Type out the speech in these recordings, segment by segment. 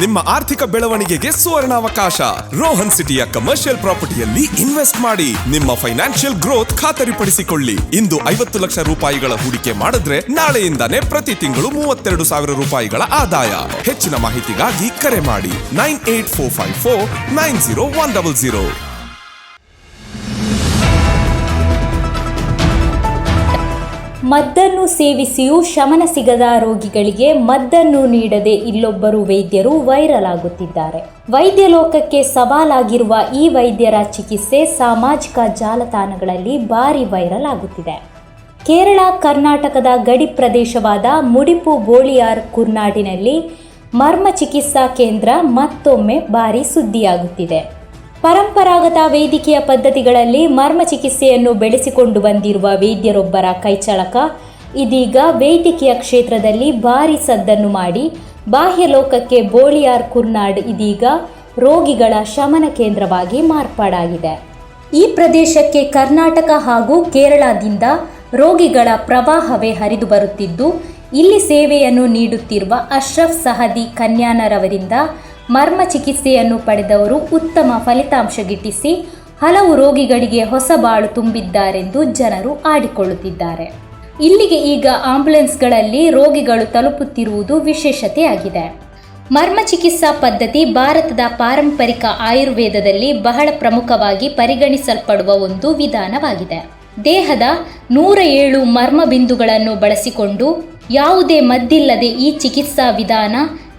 ನಿಮ್ಮ ಆರ್ಥಿಕ ಬೆಳವಣಿಗೆಗೆ ಸುವರ್ಣಾವಕಾಶ. ರೋಹನ್ ಸಿಟಿಯ ಕಮರ್ಷಿಯಲ್ ಪ್ರಾಪರ್ಟಿಯಲ್ಲಿ ಇನ್ವೆಸ್ಟ್ ಮಾಡಿ. ನಿಮ್ಮ ಫೈನಾನ್ಷಿಯಲ್ ಗ್ರೋತ್ ಖಾತರಿಪಡಿಸಿಕೊಳ್ಳಿ. ಇಂದು ಐವತ್ತು ಲಕ್ಷ ರೂಪಾಯಿಗಳ ಹೂಡಿಕೆ ಮಾಡಿದ್ರೆ ನಾಳೆಯಿಂದಾನೇ ಪ್ರತಿ ತಿಂಗಳು ಮೂವತ್ತೆರಡು ಸಾವಿರ ರೂಪಾಯಿಗಳ ಆದಾಯ. ಹೆಚ್ಚಿನ ಮಾಹಿತಿಗಾಗಿ ಕರೆ ಮಾಡಿ. Nine eight four five four nine zero one double zero. ಮದ್ದನ್ನು ಸೇವಿಸಿಯೂ ಶಮನ ಸಿಗದ ರೋಗಿಗಳಿಗೆ ಮದ್ದನ್ನು ನೀಡದೆ ಇಲ್ಲೊಬ್ಬರು ವೈದ್ಯರು ವೈರಲ್ ಆಗುತ್ತಿದ್ದಾರೆ. ವೈದ್ಯ ಲೋಕಕ್ಕೆ ಸವಾಲಾಗಿರುವ ಈ ವೈದ್ಯರ ಚಿಕಿತ್ಸೆ ಸಾಮಾಜಿಕ ಜಾಲತಾಣಗಳಲ್ಲಿ ಭಾರಿ ವೈರಲ್ ಆಗುತ್ತಿದೆ. ಕೇರಳ, ಕರ್ನಾಟಕದ ಗಡಿ ಪ್ರದೇಶವಾದ ಮುಡಿಪು ಬೋಳಿಯಾರ್ ಕುರ್ನಾಡಿನಲ್ಲಿ ಮರ್ಮ ಚಿಕಿತ್ಸಾ ಕೇಂದ್ರ ಮತ್ತೊಮ್ಮೆ ಭಾರಿ ಸುದ್ದಿಯಾಗುತ್ತಿದೆ. ಪರಂಪರಾಗತ ವೈದ್ಯಕೀಯ ಪದ್ಧತಿಗಳಲ್ಲಿ ಮರ್ಮ ಚಿಕಿತ್ಸೆಯನ್ನು ಬೆಳೆಸಿಕೊಂಡು ಬಂದಿರುವ ವೈದ್ಯರೊಬ್ಬರ ಕೈಚಳಕ. ಇದೀಗ ವೈದ್ಯಕೀಯ ಕ್ಷೇತ್ರದಲ್ಲಿ ಭಾರಿ ಸದ್ದನ್ನು ಮಾಡಿ ಬಾಹ್ಯ ಲೋಕಕ್ಕೆ ಬೋಳಿಯಾರ್ ಕುರ್ನಾಡ್ ಇದೀಗ ರೋಗಿಗಳ ಶಮನ ಕೇಂದ್ರವಾಗಿ ಮಾರ್ಪಾಡಾಗಿದೆ. ಈ ಪ್ರದೇಶಕ್ಕೆ ಕರ್ನಾಟಕ ಹಾಗೂ ಕೇರಳದಿಂದ ರೋಗಿಗಳ ಪ್ರವಾಹವೇ ಹರಿದು ಬರುತ್ತಿದ್ದು, ಇಲ್ಲಿ ಸೇವೆಯನ್ನು ನೀಡುತ್ತಿರುವ ಅಶ್ರಫ್ ಸಹದಿ ಕನ್ಯಾನರವರಿಂದ ಮರ್ಮ ಚಿಕಿತ್ಸೆಯನ್ನು ಪಡೆದವರು ಉತ್ತಮ ಫಲಿತಾಂಶ ಗಿಟ್ಟಿಸಿ ಹಲವು ರೋಗಿಗಳಿಗೆ ಹೊಸ ಬಾಳು ತುಂಬಿದ್ದಾರೆಂದು ಜನರು ಆಡಿಕೊಳ್ಳುತ್ತಿದ್ದಾರೆ. ಇಲ್ಲಿಗೆ ಈಗ ಆಂಬ್ಯುಲೆನ್ಸ್ಗಳಲ್ಲಿ ರೋಗಿಗಳು ತಲುಪುತ್ತಿರುವುದು ವಿಶೇಷತೆಯಾಗಿದೆ. ಮರ್ಮ ಚಿಕಿತ್ಸಾ ಪದ್ಧತಿ ಭಾರತದ ಪಾರಂಪರಿಕ ಆಯುರ್ವೇದದಲ್ಲಿ ಬಹಳ ಪ್ರಮುಖವಾಗಿ ಪರಿಗಣಿಸಲ್ಪಡುವ ಒಂದು ವಿಧಾನವಾಗಿದೆ. ದೇಹದ ನೂರ ಏಳು ಮರ್ಮ ಬಿಂದುಗಳನ್ನು ಬಳಸಿಕೊಂಡು ಯಾವುದೇ ಮದ್ದಿಲ್ಲದೆ ಈ ಚಿಕಿತ್ಸಾ ವಿಧಾನ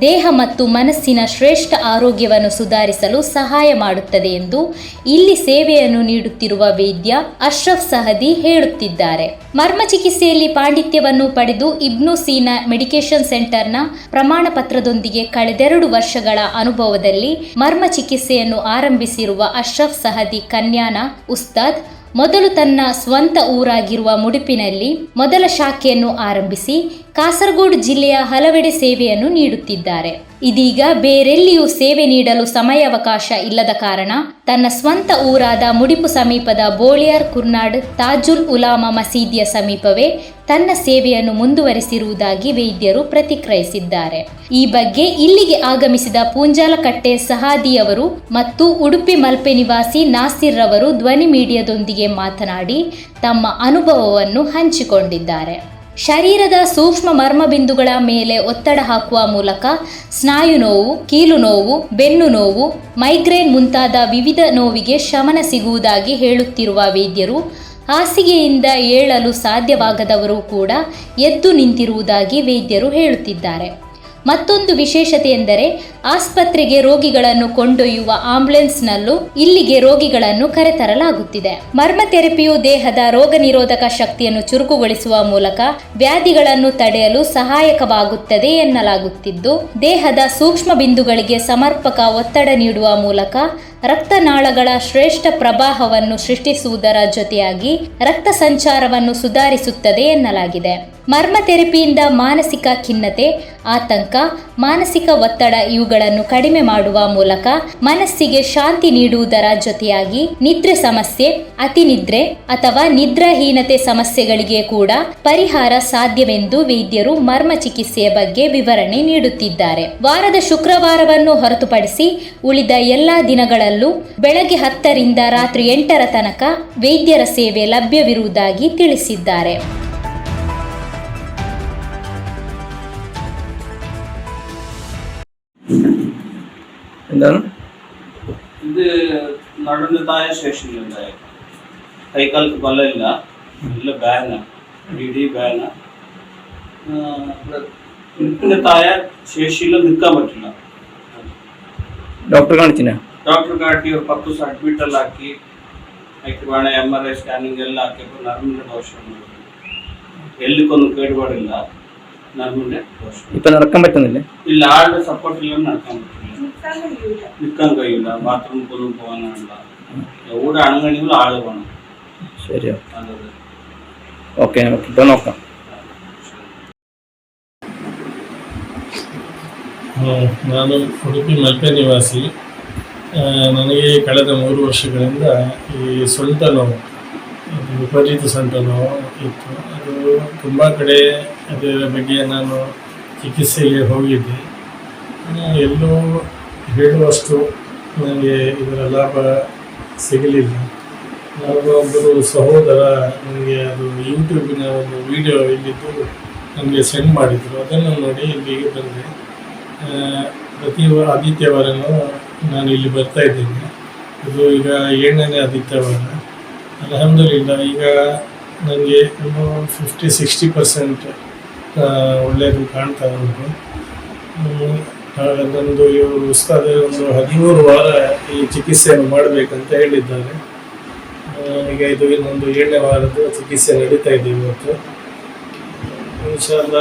ದೇಹ ಮತ್ತು ಮನಸ್ಸಿನ ಶ್ರೇಷ್ಠ ಆರೋಗ್ಯವನ್ನು ಸುಧಾರಿಸಲು ಸಹಾಯ ಮಾಡುತ್ತದೆ ಎಂದು ಇಲ್ಲಿ ಸೇವೆಯನ್ನು ನೀಡುತ್ತಿರುವ ವೈದ್ಯ ಅಶ್ರಫ್ ಸಹದಿ ಹೇಳುತ್ತಿದ್ದಾರೆ. ಮರ್ಮ ಚಿಕಿತ್ಸೆಯಲ್ಲಿ ಪಾಂಡಿತ್ಯವನ್ನು ಪಡೆದು ಇಬ್ನು ಸೀನಾ ಮೆಡಿಕೇಶನ್ ಸೆಂಟರ್ನ ಪ್ರಮಾಣ ಪತ್ರದೊಂದಿಗೆ ಕಳೆದೆರಡು ವರ್ಷಗಳ ಅನುಭವದಲ್ಲಿ ಮರ್ಮ ಚಿಕಿತ್ಸೆಯನ್ನು ಆರಂಭಿಸಿರುವ ಅಶ್ರಫ್ ಸಹದಿ ಕನ್ಯಾನ ಉಸ್ತಾದ್ ಮೊದಲು ತನ್ನ ಸ್ವಂತ ಊರಾಗಿರುವ ಮುಡುಪಿನಲ್ಲಿ ಮೊದಲ ಶಾಖೆಯನ್ನು ಆರಂಭಿಸಿ ಕಾಸರಗೋಡು ಜಿಲ್ಲೆಯ ಹಲವೆಡೆ ಸೇವೆಯನ್ನು ನೀಡುತ್ತಿದ್ದಾರೆ. ಇದೀಗ ಬೇರೆಲ್ಲಿಯೂ ಸೇವೆ ನೀಡಲು ಸಮಯಾವಕಾಶ ಇಲ್ಲದ ಕಾರಣ ತನ್ನ ಸ್ವಂತ ಊರಾದ ಮುಡಿಪು ಸಮೀಪದ ಬೋಳಿಯಾರ್ ಕುರ್ನಾಡ್ ತಾಜುಲ್ ಉಲಾಮಾ ಮಸೀದಿಯ ಸಮೀಪವೇ ತನ್ನ ಸೇವೆಯನ್ನು ಮುಂದುವರಿಸಿರುವುದಾಗಿ ವೈದ್ಯರು ಪ್ರತಿಕ್ರಿಯಿಸಿದ್ದಾರೆ. ಈ ಬಗ್ಗೆ ಇಲ್ಲಿಗೆ ಆಗಮಿಸಿದ ಪೂಂಜಾಲಕಟ್ಟೆ ಸಹಾದಿಯವರು ಮತ್ತು ಉಡುಪಿ ಮಲ್ಪೆ ನಿವಾಸಿ ನಾಸಿರ್ ರವರು ಧ್ವನಿ ಮೀಡಿಯಾದೊಂದಿಗೆ ಮಾತನಾಡಿ ತಮ್ಮ ಅನುಭವವನ್ನು ಹಂಚಿಕೊಂಡಿದ್ದಾರೆ. ಶರೀರದ ಸೂಕ್ಷ್ಮ ಮರ್ಮಬಿಂದುಗಳ ಮೇಲೆ ಒತ್ತಡ ಹಾಕುವ ಮೂಲಕ ಸ್ನಾಯು ನೋವು, ಕೀಲು ನೋವು, ಬೆನ್ನು ನೋವು, ಮೈಗ್ರೇನ್ ಮುಂತಾದ ವಿವಿಧ ನೋವಿಗೆ ಶಮನ ಸಿಗುವುದಾಗಿ ಹೇಳುತ್ತಿರುವ ವೈದ್ಯರು, ಹಾಸಿಗೆಯಿಂದ ಏಳಲು ಸಾಧ್ಯವಾಗದವರು ಕೂಡ ಎದ್ದು ನಿಂತಿರುವುದಾಗಿ ವೈದ್ಯರು ಹೇಳುತ್ತಿದ್ದಾರೆ. ಮತ್ತೊಂದು ವಿಶೇಷತೆ ಎಂದರೆ ಆಸ್ಪತ್ರೆಗೆ ರೋಗಿಗಳನ್ನು ಕೊಂಡೊಯ್ಯುವ ಆಂಬ್ಯುಲೆನ್ಸ್ನಲ್ಲೂ ಇಲ್ಲಿಗೆ ರೋಗಿಗಳನ್ನು ಕರೆತರಲಾಗುತ್ತಿದೆ. ಮರ್ಮ ಥೆರಪಿಯು ದೇಹದ ರೋಗ ನಿರೋಧಕ ಶಕ್ತಿಯನ್ನು ಚುರುಕುಗೊಳಿಸುವ ಮೂಲಕ ವ್ಯಾಧಿಗಳನ್ನು ತಡೆಯಲು ಸಹಾಯಕವಾಗುತ್ತದೆ ಎನ್ನಲಾಗುತ್ತಿದ್ದು, ದೇಹದ ಸೂಕ್ಷ್ಮ ಬಿಂದುಗಳಿಗೆ ಸಮರ್ಪಕ ಒತ್ತಡ ನೀಡುವ ಮೂಲಕ ರಕ್ತನಾಳಗಳ ಶ್ರೇಷ್ಠ ಪ್ರವಾಹವನ್ನು ಸೃಷ್ಟಿಸುವುದರ ಜೊತೆಯಾಗಿ ರಕ್ತ ಸಂಚಾರವನ್ನು ಸುಧಾರಿಸುತ್ತದೆ ಎನ್ನಲಾಗಿದೆ. ಮರ್ಮ ಥೆರಪಿಯಿಂದ ಮಾನಸಿಕ ಖಿನ್ನತೆ, ಆತಂಕ, ಮಾನಸಿಕ ಒತ್ತಡ ಇವುಗಳನ್ನು ಕಡಿಮೆ ಮಾಡುವ ಮೂಲಕ ಮನಸ್ಸಿಗೆ ಶಾಂತಿ ನೀಡುವುದರ ಜೊತೆಯಾಗಿ ನಿದ್ರೆ ಸಮಸ್ಯೆ, ಅತಿನಿದ್ರೆ ಅಥವಾ ನಿದ್ರಾಹೀನತೆ ಸಮಸ್ಯೆಗಳಿಗೆ ಕೂಡ ಪರಿಹಾರ ಸಾಧ್ಯವೆಂದು ವೈದ್ಯರು ಮರ್ಮ ಚಿಕಿತ್ಸೆಯ ಬಗ್ಗೆ ವಿವರಣೆ ನೀಡುತ್ತಿದ್ದಾರೆ. ವಾರದ ಶುಕ್ರವಾರವನ್ನು ಹೊರತುಪಡಿಸಿ ಉಳಿದ ಎಲ್ಲಾ ದಿನಗಳಲ್ಲೂ ಬೆಳಗ್ಗೆ ಹತ್ತರಿಂದ ರಾತ್ರಿ ಎಂಟರ ತನಕ ವೈದ್ಯರ ಸೇವೆ ಲಭ್ಯವಿರುವುದಾಗಿ ತಿಳಿಸಿದ್ದಾರೆ. എന്താണ്? ഇത് നടന്നതായ ശേഷിയിലുണ്ടായ കൈക്കാൽക്ക് കൊല്ലമില്ല നല്ല ബാന ഇടി ബാന. നിൽപ്പിന്റെ ശേഷിയിൽ നിൽക്കാൻ പറ്റില്ല. ഡോക്ടർ കാണിച്ചിനാ? ഡോക്ടർ കാട്ടി ഒരു പത്ത് ദിവസം അഡ്മിറ്റെല്ലാക്കി അതിക്ക് വേണേ എം ആർ ഐ സ്കാനിങ് എല്ലാം ആക്കിയപ്പോൾ നർമ്മിന്റെ ദോഷം എല്ലുക്കൊന്നും കേടുപാടില്ല. നർമ്മിന്റെ ദോഷം ഇപ്പം നടക്കാൻ പറ്റുന്നില്ല? ഇല്ല ആളുടെ സപ്പോർട്ടില്ലാതെ നടക്കാൻ പറ്റും നിൽക്കാൻ കഴിയില്ല ബാത്റൂമിൽ ഒന്നും പോകാനുള്ള എവിടെ ആണെങ്കിലും ആള് വേണം ശരിയോ അതെ ഓക്കെ ഓക്കെ ഇപ്പൊ നോക്കാം ಹ್ಮ್, ನಾನು ಉಡುಪಿ ಮಲ್ಪೆ ನಿವಾಸಿ ಆ, ನನಗೆ ಕಳೆದ ಮೂರು ವರ್ಷಗಳಿಂದ ಈ ಸೊಂಟ ನೋವು ಇದು ವಿಪರೀತ ಸೊಂಟ ನೋವು ಇತ್ತು ಅದು ತುಂಬ ಕಡೆ ಅದರ ಬಗ್ಗೆ ನಾನು ಚಿಕಿತ್ಸೆಗೆ ಹೋಗಿದ್ದೆ ಆ, ಎಲ್ಲೂ ಹೇಳುವಷ್ಟು ನನಗೆ ಇದರ ಲಾಭ ಸಿಗಲಿಲ್ಲ. ಒಬ್ಬರು ಸಹೋದರ ನನಗೆ ಅದು ಯೂಟ್ಯೂಬಿನ ಒಂದು ವಿಡಿಯೋ ಇಲ್ಲಿದ್ದು ನನಗೆ ಸೆಂಡ್ ಮಾಡಿದರು. ಅದನ್ನು ನೋಡಿ ಇಲ್ಲಿಗೆ ಬಂದೆ. ಪ್ರತಿ ಆದಿತ್ಯವಾರನೂ ನಾನು ಇಲ್ಲಿ ಬರ್ತಾ ಇದ್ದೇನೆ. ಇದು ಈಗ ಏಳನೇ ಆದಿತ್ಯವಾರ. ಅಲ್ಹಮ್ದುಲಿಲ್ಲ, ಈಗ ನನಗೆ ಇನ್ನೂ ಫಿಫ್ಟಿ ಸಿಕ್ಸ್ಟಿ ಪರ್ಸೆಂಟ್ ಒಳ್ಳೆಯದು ಕಾಣ್ತಾ ಉಂಟು. ನಂದು ಇವರು ಉಸ್ತಾದ ಒಂದು ಹದಿಮೂರು ವಾರ ಈ ಚಿಕಿತ್ಸೆಯನ್ನು ಮಾಡಬೇಕಂತ ಹೇಳಿದ್ದಾರೆ. ನನಗೆ ಇದು ಇನ್ನೊಂದು ಏಳನೇ ವಾರದ ಚಿಕಿತ್ಸೆ ನಡೀತಾ ಇದೆ ಇವತ್ತು. ಇನ್ಶಾಲ್ಲ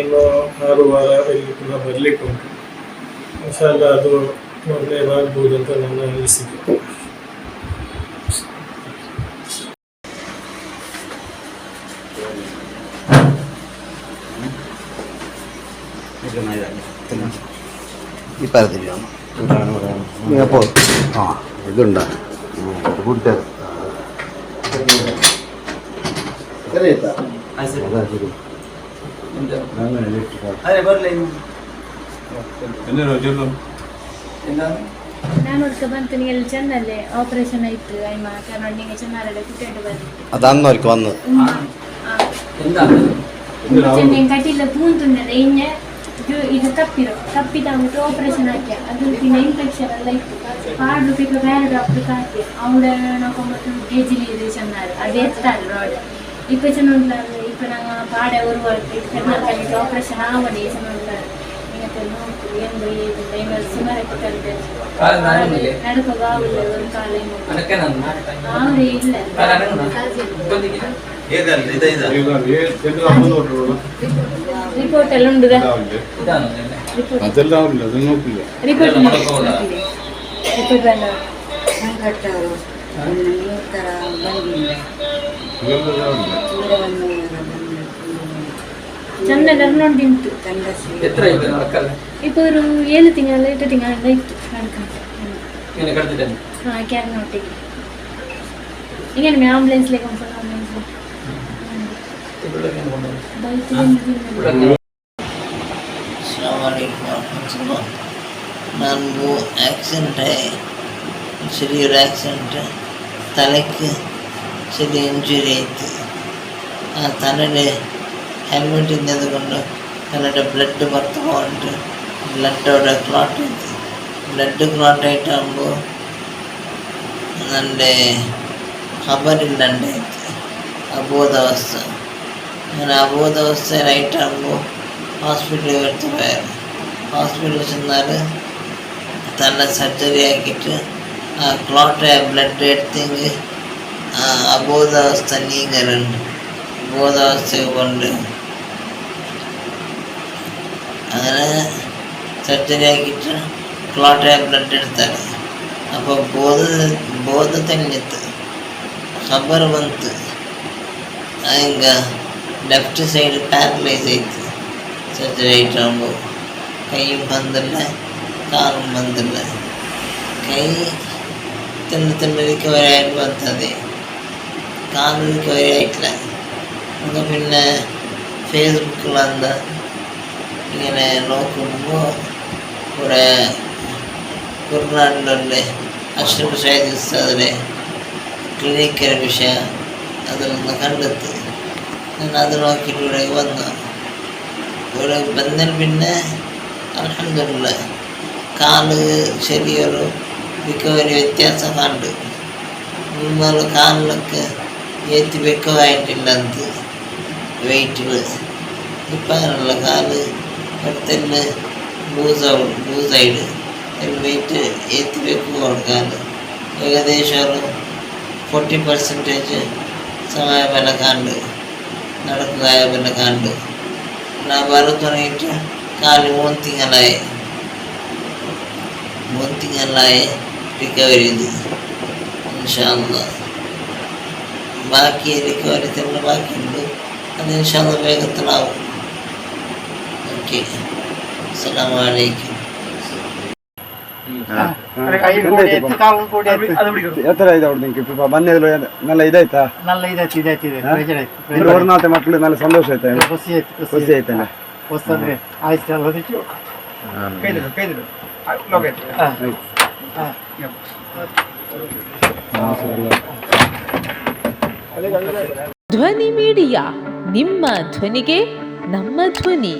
ಇನ್ನು ಆರು ವಾರ ಇಲ್ಲಿ ಪುನಃ ಬರಲಿಕ್ಕೆ ಉಂಟು ಇನ್ಶಾಲ್ಲ ಅದು ಒಳ್ಳೆಯದಾಗ್ಬೋದು ಅಂತ ನನ್ನ ಅನಿಸಿಕೆ. ഈ പരത്തിലാണ് അപ്പോൾ ആ ഇതുണ്ടോ. കൂട്ടിയത് അതാന്ന് വന്നത്. ಈಗ ಕಪ್ಪಿರೋ ಕಪ್ಪಿದ ಅವ್ನಿಗೆ ಆಪರೇಷನ್ ಹಾಕಿ ಅದಕ್ಕಿಂತ ಇನ್ಫೆಕ್ಷನ್ ಎಲ್ಲ ಇತ್ತು ಆರ್ಡ್ರು ಬೇಕು ಬೇರೆ ಡಾಕ್ಟರ್ಗೆ ಹಾಕಿ ಅವಳ ನೋಕೊಂಬತ್ತು ಕೆ ಜಿ ಇದು ಚೆನ್ನಾರು ಅದು ಎತ್ತಾರೆ ರೋಡ್ இப்போ சொன்னாரு இப்போ நாங்கள் பாட ஒரு வாரத்துக்கு ஆப்ரேஷன் ஆவடி சொன்னாரு நீங்கள் தெரியும் ஏன் போய் இது டைம் சுமருக்கு ஒரு காலையும் அவரு இல்லை ರಿಪೋರ್ಟ್ ಎಲ್ಲ ಉಂಟು ಅದೆಲ್ಲ ಇಲ್ಲ ಅದು ನೋಡಿಲ್ಲ ರಿಪೋರ್ಟ್ ರಿಪೋರ್ಟ್ ಬೇಡ ಸಂಕಟ್ಟವರು ಈ ಥರ ಬಂದಿಲ್ಲ ಚಂದ ಕರ್ನೊಂಡಿಂತು இப்போ ஒரு ஏழு திங்கள் எட்டு திங்கள் ஆயிட்டு நடக்கணும் ஆ ನನಗೂ ಆಕ್ಸಿಡೆಂಟ್ ചെറിയൊരു ആക്സിഡന്റ് തലയ്ക്ക് ചെറിയ ഇഞ്ചുറി ആയിട്ട് ആ തലയുടെ ഹെൽമെറ്റ് ഇന്നത് കൊണ്ട് തലയുടെ ബ്ലഡ് പുറത്ത് പോയിട്ട് ബ്ലഡോടെ ക്ലോട്ട് ആയിട്ട് ബ്ലഡ് ക്ലോട്ട് ആയിട്ടാകുമ്പോൾ നല്ല ഖബറില്ലാണ്ടായിട്ട് അബോധാവസ്ഥ അബോധാവസ്ഥ ലൈറ്റാകുമ്പോൾ ഹോസ്പിറ്റലിൽ എടുത്തുപോയത് ഹോസ്പിറ്റലിൽ ചെന്നാൽ തന്നെ സർജറി ആക്കിയിട്ട് ആ ക്ലോട്ടായ ബ്ലഡ് എടുത്തെങ്കിൽ ആ അബോധാവസ്ഥ നീങ്ങലുണ്ട് അബോധാവസ്ഥ കൊണ്ട് അങ്ങനെ സർജറി ആക്കിയിട്ട് ക്ലോട്ടായ ബ്ലഡ് എടുത്താൽ അപ്പോൾ ബോധ ബോധത്തിൽ ನಿಂತು ಖಬರ್ ಬಂತು ಹಿಂಗೆ லெஃப்ட் சைடு பேரலைஸ் ஆயிடுச்சு சர்ஜரி ஆகிட்டாங்க கையும் பந்தில்லை காலும் பந்தில்லை கை தின்னு தின்னு ரிக்கவரி ஆகிட்டு வந்தது கால் ரிக்கவரி ஆகிட்டல முன்ன பின்ன ஃபேஸ்புக்கில் அந்த இங்கே நோக்கும்போ ஒரு குருநாடுல அஷ்டபுஷ அதில் கிளினிக்கல் விஷயம் அதில் கண்டது കണ്ടെത്തി ഞാൻ അത് നോക്കിയിട്ട് ഇവിടെ വന്നു ഇവിടെ വന്നതിൽ പിന്നെ അലഹമില്ല കാല് ചെറിയൊരു റിക്കവറി വ്യത്യാസം കണ്ടു മുന്നൂറ് കാലിലൊക്കെ ഏറ്റി വെക്കമായിട്ടില്ല അത് വെയിറ്റിൽ ഇപ്പം അങ്ങനെയുള്ള കാല് അടുത്തന്നെ ലൂസാവും ലൂസായിട്ട് വെയിറ്റ് ഏറ്റി വെക്കുക കൊടുക്കാൻ ഏകദേശം ഒരു ഫോർട്ടി പെർസെൻറ്റേജ് സമയമെല്ലാം കണ്ട് നടക്കുന്നതായ പിന്നെ കണ്ടു വ്യാപാരം തുടങ്ങിയിട്ട് കാൽ മൂന്ന് തിങ്കളായി റിക്കവറി ചെയ്തു. ഇൻഷാല്ല ബാക്കി റിക്കവറി തന്നെ ബാക്കിയുണ്ട്. അത് ഇൻഷാല്ല വേഗത്തിലാവും. ഓക്കെ. അസ്സാം ಎತ್ತರ ಇದಾಯ್ತಾ? ನಲ್ಲ ಮಕ್ಕಳು ನಲ್ಲ ಸಂತೋಷ ಆಯ್ತು? ಖುಷಿ ಆಯ್ತು ಆಯ್ತು. ಧ್ವನಿ ಮೀಡಿಯಾ ನಿಮ್ಮ ಧ್ವನಿಗೆ ನಮ್ಮ ಧ್ವನಿ.